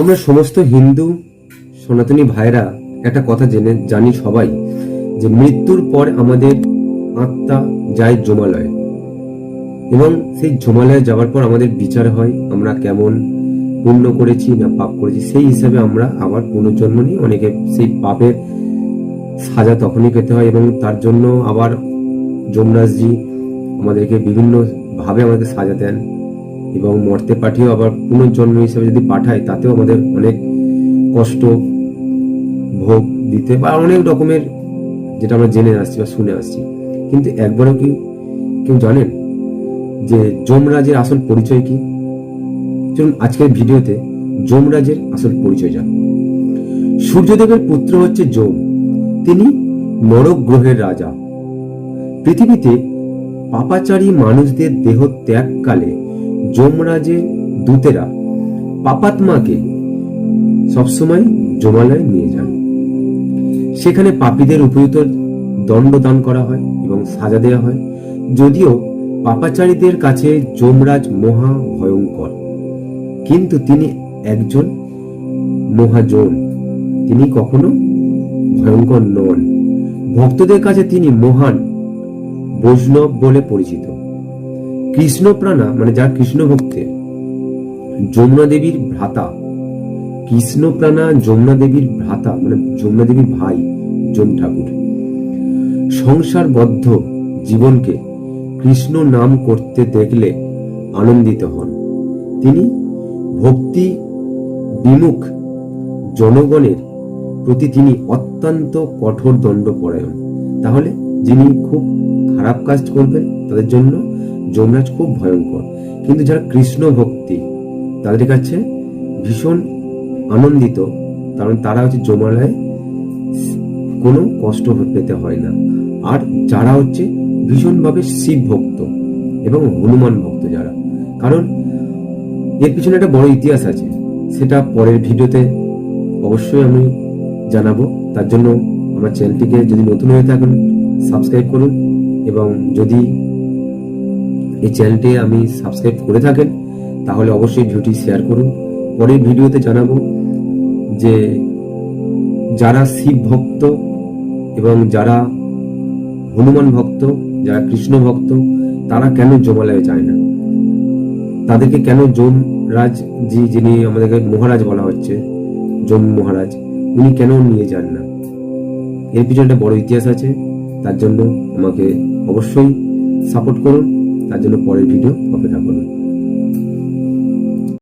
আমরা সমস্ত হিন্দু সনাতনী ভাইরা একটা কথা জেনে জানি সবাই যে মৃত্যুর পর আমাদের আত্মা যায় জমালয়ে। এবং সেই জমালয়ে যাওয়ার পর আমাদের বিচার হয়, আমরা কেমন পুণ্য করেছি না পাপ করেছি, সেই হিসাবে আমরা আবার পুনর্জন্ম নিই। অনেকে সেই পাপের সাজা তখনই পেতে হয় এবং তার জন্য আবার যমরাজজি আমাদেরকে বিভিন্ন ভাবে আমাদের সাজা দেন। এবং মর্তে পাঠিয়েও আবার পুনর্জন্ম হিসেবে যদি পাঠায়, তাতেও আমাদের অনেক কষ্ট ভোগ দিতে বা অনেক রকমের যেটা আমরা জেনে আসছি বা শুনে আসছি। কিন্তু একবারও কি কেউ জানেন যে যমরাজের আসল পরিচয় কি? চলুন আজকের ভিডিওতে যমরাজের আসল পরিচয় জান। সূর্যদেবের পুত্র হচ্ছে যম। তিনি নরক গ্রহের রাজা। পৃথিবীতে পাপাচারী মানুষদের দেহ ত্যাগকালে যমরাজের দূতেরা পাপাত্মাকে সবসময় জমালয়ে নিয়ে যান। সেখানে পাপীদের উপযুক্ত দণ্ড দান করা হয় এবং সাজা দেওয়া হয়। যদিও পাপাচারীদের কাছে যমরাজ মহা ভয়ঙ্কর। কিন্তু তিনি একজন মহাজন। তিনি কখনো ভয়ঙ্কর নন। ভক্তদের কাছে তিনি মহান বৈষ্ণব বলে পরিচিত। কৃষ্ণপ্রাণা মানে যার কৃষ্ণ ভক্তে, যমুনা দেবীর ভ্রাতা কৃষ্ণপ্রাণা যমুনা দেবীর ভ্রাতা মানে যমুনা দেবীর ভাই যম ঠাকুর। সংসারবদ্ধ জীবনকে কৃষ্ণ নাম করতে দেখলে আনন্দিত হন। তিনি ভক্তি বিমুখ জনগণের প্রতি তিনি অত্যন্ত কঠোর দণ্ডপরায়ণ। তাহলে যিনি খুব খারাপ কাজ করবেন, তাদের জন্য যমরাজ খুব ভয়ঙ্কর। কিন্তু যারা কৃষ্ণ ভক্তি, তাদের কাছে ভীষণ আনন্দিত, কারণ তারা হচ্ছে যমালয়ে কোনো কষ্ট পেতে হয় না। আর যারা হচ্ছে ভীষণভাবে শিব ভক্ত এবং হনুমান ভক্ত যারা, কারণ এর পিছনে একটা বড় ইতিহাস আছে, সেটা পরের ভিডিওতে অবশ্যই আমি জানাব। তার জন্য আমার চ্যানেলটিকে যদি নতুন হয়ে থাকেন, সাবস্ক্রাইব করুন এবং যদি এই চ্যানেলটি আমি সাবস্ক্রাইব করে থাকেন। তাহলে অবশ্যই ভিডিওটি শেয়ার করুন। পরের ভিডিওতে জানাব যে যারা শিব ভক্ত এবং যারা হনুমান ভক্ত, যারা কৃষ্ণ ভক্ত, তারা কেন জমালয়ে যায় না? তাদেরকে কেন যমরাজ জি যিনি আমাদেরকে মহারাজ বলা হচ্ছে, যম মহারাজ, উনি কেন নিয়ে যান না? এর পিছনে একটা বড় ইতিহাস আছে। তার জন্য আমাকে অবশ্যই সাপোর্ট করুন। তার জন্য পরের ভিডিও অপেক্ষা করুন।